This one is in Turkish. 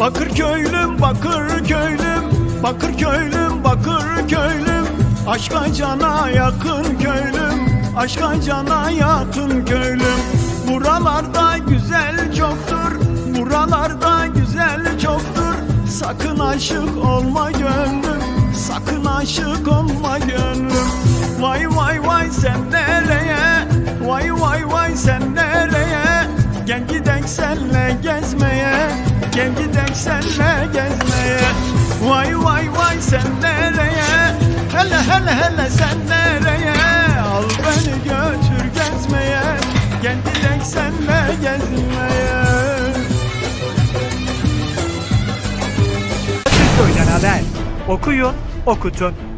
Bakır köylüm, bakır köylüm, bakır köylüm, bakır köylüm. Aşka cana yakın köylüm, aşka cana yakın köylüm. Buralarda güzel çoktur, buralarda güzel çoktur. Sakın aşık olma gönlüm, sakın aşık olma gönlüm. Vay vay vay sen nereye, vay vay vay sen nereye? Gel gidek senle gezmeye sen nereye Hele hele hele sen nereye Al beni götür gezmeye Gel gidek senle gezmeye Köyden haber. Okuyun, okutun.